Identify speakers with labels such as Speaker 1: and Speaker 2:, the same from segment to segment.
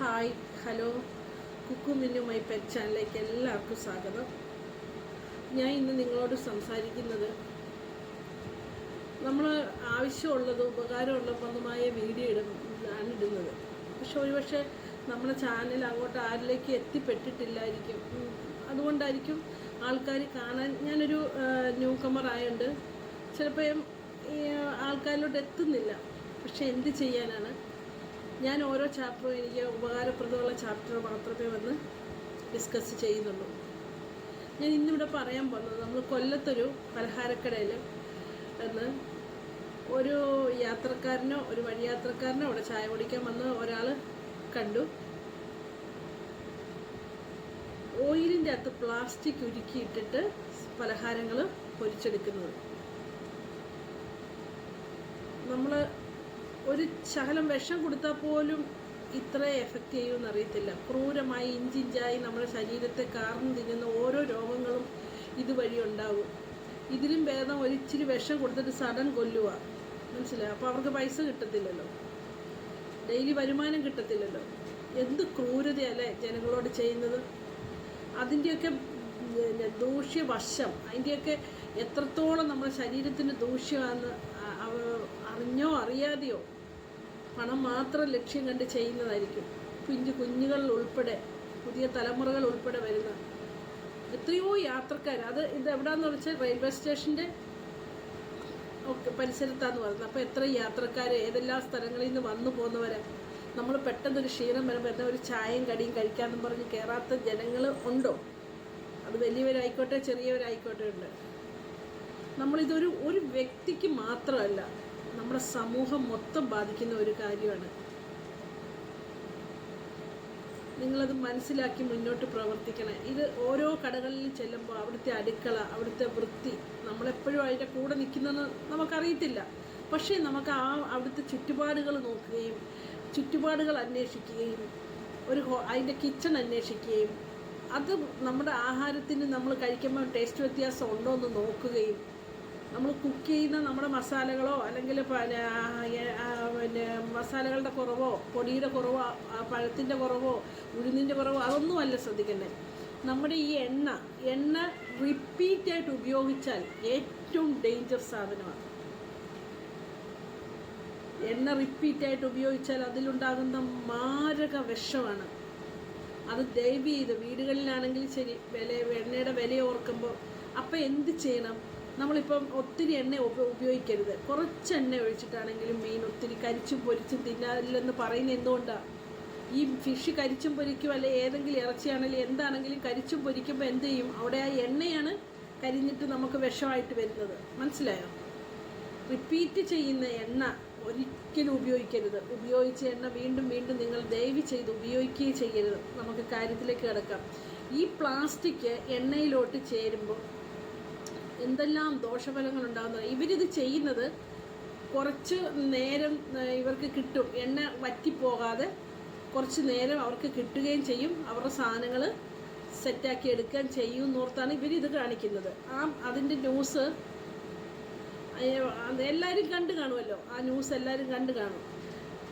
Speaker 1: Hi hello. Kukku Minnu my pet ചാനലിലേക്ക് എല്ലാവർക്കും സ്വാഗതം. ഞാൻ ഇന്ന് നിങ്ങളോട് സംസാരിക്കുന്നത് നമ്മൾ ആവശ്യമുള്ളത് ഉപകാരമുള്ളതുമായ വീഡിയോ ഇടുന്നതാണ് ഇടുന്നത്. പക്ഷെ ഒരുപക്ഷെ നമ്മുടെ ചാനൽ അങ്ങോട്ട് ആരിലേക്ക് എത്തിപ്പെട്ടിട്ടില്ലായിരിക്കും. അതുകൊണ്ടായിരിക്കും ആൾക്കാർ കാണാൻ ഞാനൊരു ന്യൂ കമർ ആയതുകൊണ്ട് ചിലപ്പോൾ ആൾക്കാരിലോട്ട് എത്തുന്നില്ല. പക്ഷെ എന്ത് ചെയ്യാനാണ്? ഞാൻ ഓരോ ചാപ്റ്ററും എനിക്ക് ഉപകാരപ്രദമുള്ള ചാപ്റ്റർ മാത്രമേ വന്ന് ഡിസ്കസ് ചെയ്യുന്നുള്ളൂ. ഞാൻ ഇന്നിവിടെ പറയാൻ പോകുന്നത് നമ്മൾ കൊല്ലത്തൊരു പലഹാരക്കടയിൽ എന്ന് ഒരു യാത്രക്കാരനോ ഒരു വഴിയാത്രക്കാരനോ അവിടെ ചായ കുടിക്കാൻ വന്ന ഒരാൾ കണ്ടു. ഓയിലിന്റെ അകത്ത് പ്ലാസ്റ്റിക് ഉരുക്കിയിട്ടിട്ട് പലഹാരങ്ങൾ പൊരിച്ചെടുക്കുന്നത്. നമ്മൾ ഒരു ശകലം വിഷം കൊടുത്താൽ പോലും ഇത്ര എഫക്റ്റ് ചെയ്യുമെന്ന് അറിയത്തില്ല ക്രൂരമായി ഇഞ്ചിഞ്ചായി നമ്മുടെ ശരീരത്തെ കാർന്നു തിന്നുന്ന ഓരോ രോഗങ്ങളും ഇതുവഴി ഉണ്ടാകും ഇതിലും ഭേദം ഒരിച്ചിരി വിഷം കൊടുത്തിട്ട് സഡൻ കൊല്ലുക മനസ്സിലായി? അപ്പോൾ അവർക്ക് പൈസ കിട്ടത്തില്ലല്ലോ. ഡെയിലി വരുമാനം കിട്ടത്തില്ലല്ലോ. എന്ത് ക്രൂരതയല്ലേ ജനങ്ങളോട് ചെയ്യുന്നത്? അതിന്റെയൊക്കെ പിന്നെ ദൂഷ്യവശം അതിന്റെയൊക്കെ എത്രത്തോളം നമ്മുടെ ശരീരത്തിന് ദൂഷ്യമാണെന്ന് അറിഞ്ഞോ അറിയാതെയോ പണം മാത്രം ലക്ഷ്യം കണ്ട് ചെയ്യുന്നതായിരിക്കും. കുഞ്ഞ് കുഞ്ഞുങ്ങൾ ഉൾപ്പെടെ പുതിയ തലമുറകൾ ഉൾപ്പെടെ വരുന്ന എത്രയോ യാത്രക്കാർ. അത് ഇത് എവിടാന്ന് വെച്ചാൽ റെയിൽവേ സ്റ്റേഷന്റെ ഒക്കെ പരിസരത്താന്ന് പറയുന്നത്. അപ്പോൾ എത്ര യാത്രക്കാർ ഏതെല്ലാം സ്ഥലങ്ങളിൽ നിന്ന് വന്നു പോകുന്നവരെ നമ്മൾ പെട്ടെന്നൊരു ക്ഷീണം വരുമ്പോൾ എന്താ ഒരു ചായയും കടിയും കഴിക്കാമെന്നും പറഞ്ഞ് കയറാത്ത ജനങ്ങൾ ഉണ്ടോ? അത് വലിയവരായിക്കോട്ടെ ചെറിയവരായിക്കോട്ടെ ഉണ്ട്. നമ്മളിതൊരു ഒരു വ്യക്തിക്ക് മാത്രമല്ല നമ്മുടെ സമൂഹം മൊത്തം ബാധിക്കുന്ന ഒരു കാര്യമാണ്. നിങ്ങളത് മനസ്സിലാക്കി മുന്നോട്ട് പ്രവർത്തിക്കണം. ഇത് ഓരോ കടകളിൽ ചെല്ലുമ്പോൾ അവിടുത്തെ അടുക്കള അവിടുത്തെ വൃത്തി നമ്മളെപ്പോഴും അതിന്റെ കൂടെ നിൽക്കുന്നെന്ന് നമുക്കറിയത്തില്ല. പക്ഷേ നമുക്ക് ആ അവിടുത്തെ ചുറ്റുപാടുകൾ നോക്കുകയും ചുറ്റുപാടുകൾ അന്വേഷിക്കുകയും ഒരു അതിന്റെ കിച്ചൺ അന്വേഷിക്കുകയും അത് നമ്മുടെ ആഹാരത്തിന് നമ്മൾ കഴിക്കുമ്പോൾ ടേസ്റ്റ് വ്യത്യാസം ഉണ്ടോ എന്ന് നോക്കുകയും നമ്മൾ കുക്ക് ചെയ്യുന്ന നമ്മുടെ മസാലകളോ അല്ലെങ്കിൽ പിന്നെ പിന്നെ മസാലകളുടെ കുറവോ പൊടിയുടെ കുറവോ പഴത്തിന്റെ കുറവോ ഉഴുന്നിന്റെ കുറവോ അതൊന്നുമല്ല ശ്രദ്ധിക്കേണ്ടത് നമ്മുടെ ഈ എണ്ണ എണ്ണ റിപ്പീറ്റായിട്ട് ഉപയോഗിച്ചാൽ ഏറ്റവും ഡേഞ്ചർ സാധനമാണ്. എണ്ണ റിപ്പീറ്റായിട്ട് ഉപയോഗിച്ചാൽ അതിലുണ്ടാകുന്ന മാരക വിഷമാണ്. അത് ദയവ് ചെയ്ത് വീടുകളിലാണെങ്കിൽ ശരി വില എണ്ണയുടെ വില ഓർക്കുമ്പോൾ അപ്പം എന്ത് ചെയ്യണം? നമ്മളിപ്പം ഒത്തിരി എണ്ണ ഉപ- ഉപയോഗിക്കരുത്. കുറച്ച് എണ്ണ ഒഴിച്ചിട്ടാണെങ്കിലും മീൻ ഒത്തിരി കരിച്ചും പൊരിച്ചും തിന്നാറില്ലെന്ന് പറയുന്നത് എന്തുകൊണ്ടാണ് ഈ ഫിഷ് കരിച്ചും പൊരിക്കും അല്ലെ ഏതെങ്കിലും ഇറച്ചിയാണെങ്കിലും എന്താണെങ്കിലും കരിച്ചും പൊരിക്കുമ്പോൾ എന്ത് ചെയ്യും? അവിടെ ആ എണ്ണയാണ് കരിഞ്ഞിട്ട് നമുക്ക് വിഷമായിട്ട് വരുന്നത്. മനസ്സിലായോ? റിപ്പീറ്റ് ചെയ്യുന്ന എണ്ണ ഒരിക്കലും ഉപയോഗിക്കരുത്. ഉപയോഗിച്ച എണ്ണ വീണ്ടും വീണ്ടും നിങ്ങൾ ദയവ് ചെയ്ത് ഉപയോഗിക്കുകയും ചെയ്യരുത്. നമുക്ക് കാര്യത്തിലേക്ക് കിടക്കാം. ഈ പ്ലാസ്റ്റിക് എണ്ണയിലോട്ട് ചേരുമ്പോൾ എന്തെല്ലാം ദോഷഫലങ്ങൾ ഉണ്ടാകുന്നത് ഇവരിത് ചെയ്യുന്നത് കുറച്ച് നേരം ഇവർക്ക് കിട്ടും. എണ്ണ വറ്റിപ്പോകാതെ കുറച്ച് നേരം അവർക്ക് കിട്ടുകയും ചെയ്യും. അവരുടെ സാധനങ്ങൾ സെറ്റാക്കി എടുക്കുകയും ചെയ്യും എന്നോർത്താണ് ഇവരിത് കാണിക്കുന്നത്. ആ അതിന്റെ ന്യൂസ് എല്ലാവരും കണ്ടു കാണുമല്ലോ. ആ ന്യൂസ് എല്ലാവരും കണ്ടു കാണും.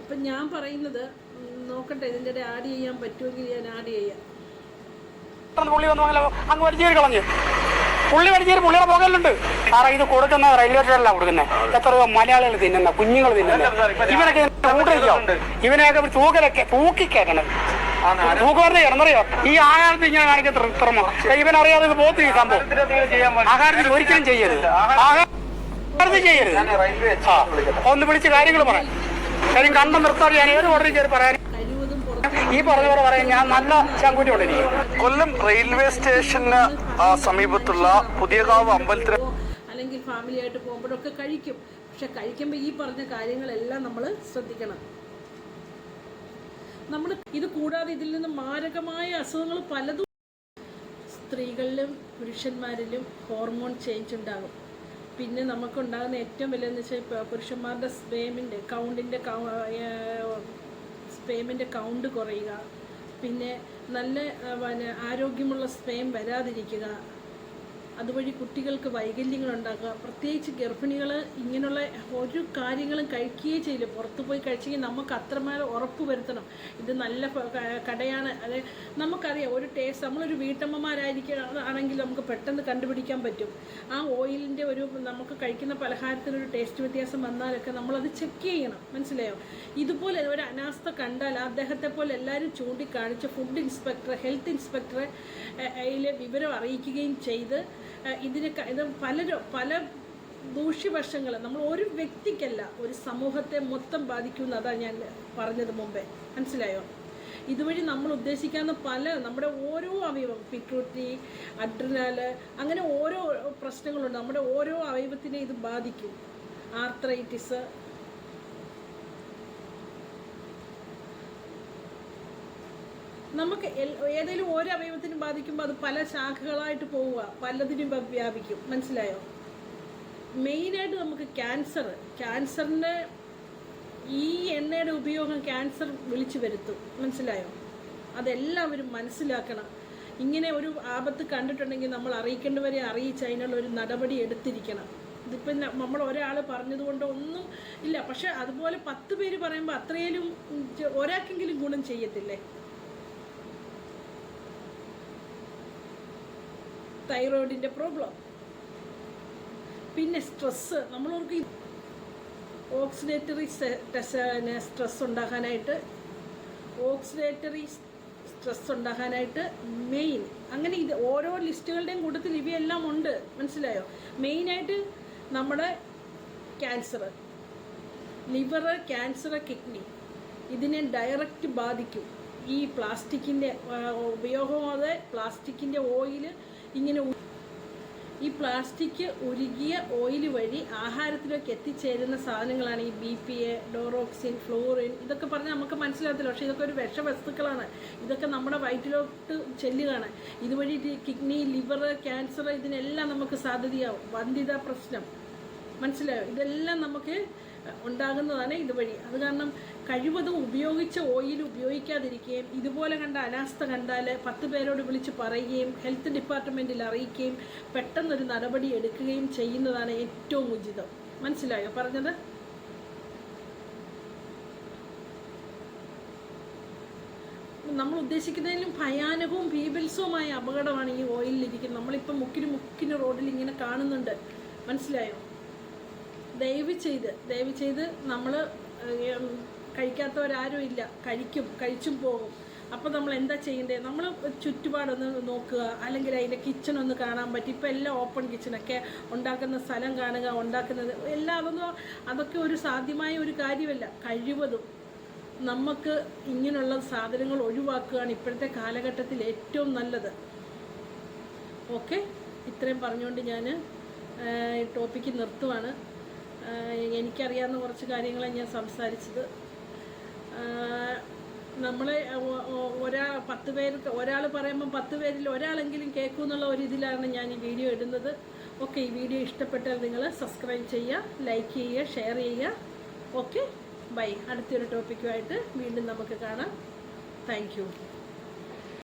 Speaker 1: അപ്പം ഞാൻ പറയുന്നത് നോക്കട്ടെ ഇതിന്റെ ഇടയിൽ ആഡ് ചെയ്യാൻ പറ്റുമെങ്കിൽ ഞാൻ ആഡ് ചെയ്യാം.
Speaker 2: പുള്ളി അങ്ങ് വലിയ കളഞ്ഞ്. പുള്ളി വലിച്ചേരി പുള്ളിയുടെ പുകയിലുണ്ട്. സാറേ ഇത് കൊടുക്കുന്ന റെയിൽവേ സ്റ്റേഷനിലാണ് കൊടുക്കുന്നത് രൂപ മലയാളികൾ തിന്നുന്ന കുഞ്ഞുങ്ങൾ തിന്നുന്ന. ഇവനൊക്കെ കൂട്ടിരിക്കോ ഇവനെയൊക്കെ തൂക്കലൊക്കെ തൂക്ക് പറഞ്ഞ കിടന്നറിയോ ഈ ആഹാരത്തിൽ ഇങ്ങനെ കാണിക്കത്ര ഇവനറിയാതെ ഇത് പോത്തി ഈ സംഭവം. ആഹാരത്തിൽ ഒരിക്കലും ചെയ്യരുത്. ആഹാരത്തിൽ ചെയ്യരുത്. ഒന്ന് വിളിച്ച് കാര്യങ്ങൾ പറയാം. കാര്യം കണ്ടം നിർത്താതെ ഞാൻ ഏത് ഓർഡർ ചെയ്ത് പറയാൻ
Speaker 1: പുറത്ത്
Speaker 2: ഈ പറഞ്ഞവരെ പോലെ ഞാൻ നല്ല ചങ്കൂറ്റി കൊണ്ടിരിക്കും
Speaker 3: കൊല്ലം റെയിൽവേ സ്റ്റേഷന് സമീപത്തുള്ള പുതിയകാവ് അമ്പലത്തിൽ
Speaker 1: അല്ലെങ്കിൽ ഫാമിലി ആയിട്ട് പോകുമ്പോഴൊക്കെ കഴിക്കും. പക്ഷെ കഴിക്കുമ്പോൾ ഈ പറഞ്ഞ കാര്യങ്ങളെല്ലാം നമ്മൾ ശ്രദ്ധിക്കണം. നമ്മൾ ഇത് കൂടാതെ ഇതിൽ നിന്ന് മാരകമായ അസുഖങ്ങൾ പലതും സ്ത്രീകളിലും പുരുഷന്മാരിലും ഹോർമോൺ ചേഞ്ച് ഉണ്ടാകും. പിന്നെ നമുക്കുണ്ടാകുന്ന ഏറ്റവും വലിയ എന്ന് വെച്ചാൽ പുരുഷന്മാരുടെ സ്പേമിന്റെ കൗണ്ടിന്റെ സ്പേമിന്റെ കൗണ്ട് കുറയുക. പിന്നെ നല്ല പിന്നെ ആരോഗ്യമുള്ള സ്പേം വരാതിരിക്കുക. അതുവഴി കുട്ടികൾക്ക് വൈകല്യങ്ങൾ ഉണ്ടാക്കുക പ്രത്യേകിച്ച് ഗർഭിണികൾ ഇങ്ങനെയുള്ള ഒരു കാര്യങ്ങളും കഴിക്കുകയേ ചെയ്യില്ല. പുറത്തു പോയി കഴിച്ചെങ്കിൽ നമുക്ക് അത്രമേൽ ഉറപ്പ് വരുത്തണം. ഇത് നല്ല കടയാണ്. അത് നമുക്കറിയാം ഒരു ടേസ്റ്റ് നമ്മളൊരു വീട്ടമ്മമാരായിരിക്കുക ആണെങ്കിൽ നമുക്ക് പെട്ടെന്ന് കണ്ടുപിടിക്കാൻ പറ്റും. ആ ഓയിലിന്റെ ഒരു നമുക്ക് കഴിക്കുന്ന പലഹാരത്തിനൊരു ടേസ്റ്റ് വ്യത്യാസം വന്നാലൊക്കെ നമ്മളത് ചെക്ക് ചെയ്യണം. മനസ്സിലായോ? ഇതുപോലെ ഒരു അനാസ്ഥ കണ്ടാൽ അദ്ദേഹത്തെ പോലെ എല്ലാവരും ചൂണ്ടിക്കാണിച്ച് ഫുഡ് ഇൻസ്പെക്ടർ ഹെൽത്ത് ഇൻസ്പെക്ടറെ വിവരം അറിയിക്കുകയും ചെയ്ത് ഇതിന് ക- ഇത് പലരും പല ദൂഷ്യവശങ്ങൾ നമ്മൾ ഒരു വ്യക്തിക്കല്ല ഒരു സമൂഹത്തെ മൊത്തം ബാധിക്കുമെന്ന് അതാണ് ഞാൻ പറഞ്ഞത് മുമ്പേ. മനസ്സിലായോ? ഇതുവഴി നമ്മൾ ഉദ്ദേശിക്കാവുന്ന പല നമ്മുടെ ഓരോ അവയവം പിട്രൂട്ടി അഡ്രിനാല് അങ്ങനെ ഓരോ പ്രശ്നങ്ങളുണ്ട്. നമ്മുടെ ഓരോ അവയവത്തിനെ ഇത് ബാധിക്കും. ആർത്രൈറ്റിസ് നമുക്ക് ഏതെങ്കിലും ഒരു അവയവത്തിനും ബാധിക്കുമ്പോൾ അത് പല ശാഖകളായിട്ട് പോവുക. പലതിനും വ്യ- വ്യാപിക്കും. മനസ്സിലായോ? മെയിനായിട്ട് നമുക്ക് ക്യാൻസർ ക്യാൻസറിന്റെ ഈ എണ്ണയുടെ ഉപയോഗം ക്യാൻസർ വിളിച്ചു വരുത്തും. മനസ്സിലായോ? അതെല്ലാവരും മനസ്സിലാക്കണം. ഇങ്ങനെ ഒരു ആപത്ത് കണ്ടിട്ടുണ്ടെങ്കിൽ നമ്മൾ അറിയിക്കേണ്ടവരെ അറിയിച്ച് അതിനുള്ള ഒരു നടപടി എടുത്തിരിക്കണം. ഇതിപ്പം നമ്മൾ ഒരാൾ പറഞ്ഞതുകൊണ്ട് ഒന്നും ഇല്ല. പക്ഷെ അതുപോലെ പത്ത് പേര് പറയുമ്പോൾ അത്രയിലും ഒരാൾക്കെങ്കിലും ഗുണം ചെയ്യത്തില്ലേ? തൈറോയിഡിന്റെ പ്രോബ്ലം. പിന്നെ സ്ട്രെസ്. നമ്മൾ ഓർക്കും ഓക്സിഡേറ്ററി സ്ട്രെസ് ഉണ്ടാക്കാനായിട്ട് ഓക്സിഡേറ്ററി സ്ട്രെസ് ഉണ്ടാക്കാനായിട്ട് മെയിൻ അങ്ങനെ ഇത് ഓരോ ലിസ്റ്റുകളുടെയും കൂട്ടത്തിൽ ഇവയെല്ലാം ഉണ്ട്. മനസ്സിലായോ? മെയിനായിട്ട് നമ്മുടെ ക്യാൻസർ ലിവർ ക്യാൻസർ കിഡ്നി ഇതിനെ ഡയറക്റ്റ് ബാധിക്കും. ഈ പ്ലാസ്റ്റിക്കിന്റെ ഉപയോഗമാതെ പ്ലാസ്റ്റിക്കിന്റെ ഓയിൽ ഇങ്ങനെ ഈ പ്ലാസ്റ്റിക് ഉരുകിയ ഓയിൽ വഴി ആഹാരത്തിലേക്ക് എത്തിച്ചേരുന്ന സാധനങ്ങളാണ് ഈ ബി പി എ ഡോറോക്സിൻ ഫ്ലോറിൻ ഇതൊക്കെ പറഞ്ഞാൽ നമുക്ക് മനസ്സിലാകത്തില്ല. പക്ഷേ ഇതൊക്കെ ഒരു വിഷവസ്തുക്കളാണ്. ഇതൊക്കെ നമ്മുടെ വയറ്റിലോട്ട് ചെല്ലുകയാണ്. ഇതുവഴി കിഡ്നി ലിവർ ക്യാൻസർ ഇതിനെല്ലാം നമുക്ക് സാധ്യതയാവും. വന്ധ്യതാ പ്രശ്നം. മനസ്സിലായോ? ഇതെല്ലാം നമുക്ക് ഉണ്ടാകുന്നതാണ് ഇതുവഴി. അത് കാരണം കഴിവതും ഉപയോഗിച്ച ഓയിൽ ഉപയോഗിക്കാതിരിക്കുകയും ഇതുപോലെ കണ്ട അനാസ്ഥ കണ്ടാൽ പത്ത് പേരോട് വിളിച്ച് പറയുകയും ഹെൽത്ത് ഡിപ്പാർട്ട്മെന്റിൽ അറിയിക്കുകയും പെട്ടെന്നൊരു നടപടി എടുക്കുകയും ചെയ്യുന്നതാണ് ഏറ്റവും ഉചിതം. മനസ്സിലായോ പറഞ്ഞത്? നമ്മൾ ഉദ്ദേശിക്കുന്നതിലും ഭയാനകവും ഭീപത്സവുമായ അപകടമാണ് ഈ ഓയിലിൽ ഓയിലിരിക്കുന്നത് നമ്മളിപ്പോൾ മുക്കിന് മുക്കിന് റോഡിൽ ഇങ്ങനെ കാണുന്നുണ്ട്. മനസ്സിലായോ? ദയവ് ചെയ്ത് ദയവ് ചെയ്ത് നമ്മൾ കഴിക്കാത്തവരാരും ഇല്ല. കഴിക്കും കഴിച്ചും പോകും. അപ്പോൾ നമ്മൾ എന്താ ചെയ്യേണ്ടത് നമ്മൾ ചുറ്റുപാടൊന്ന് നോക്കുക. അല്ലെങ്കിൽ അതിന്റെ കിച്ചൺ ഒന്ന് കാണാൻ പറ്റും. ഇപ്പോൾ എല്ലാം ഓപ്പൺ കിച്ചണൊക്കെ ഉണ്ടാക്കുന്ന സ്ഥലം കാണുക ഉണ്ടാക്കുന്നത് എല്ലാം അതൊന്നും അതൊക്കെ ഒരു സാധ്യമായ ഒരു കാര്യമല്ല. കഴിവതും നമുക്ക് ഇങ്ങനെയുള്ള സാധനങ്ങൾ ഒഴിവാക്കുകയാണ് ഇപ്പോഴത്തെ കാലഘട്ടത്തിൽ ഏറ്റവും നല്ലത്. ഓക്കെ ഇത്രയും പറഞ്ഞുകൊണ്ട് ഞാൻ ടോപ്പിക്ക് നിർത്തുവാണ്. എനിക്കറിയാവുന്ന കുറച്ച് കാര്യങ്ങളാണ് ഞാൻ സംസാരിച്ചത്. നമ്മൾ ഒരാ പത്ത് പേര് ഒരാൾ പറയുമ്പോൾ പത്ത് പേരിൽ ഒരാളെങ്കിലും കേൾക്കും എന്നുള്ള ഒരു ഇതിലാണ് ഞാൻ ഈ വീഡിയോ ഇടുന്നത്. ഓക്കെ ഈ വീഡിയോ ഇഷ്ടപ്പെട്ടാൽ നിങ്ങൾ സബ്സ്ക്രൈബ് ചെയ്യുക ലൈക്ക് ചെയ്യുക ഷെയർ ചെയ്യുക. Okay bye. അടുത്തൊരു ടോപ്പിക്കുമായിട്ട് വീണ്ടും നമുക്ക് കാണാം. താങ്ക്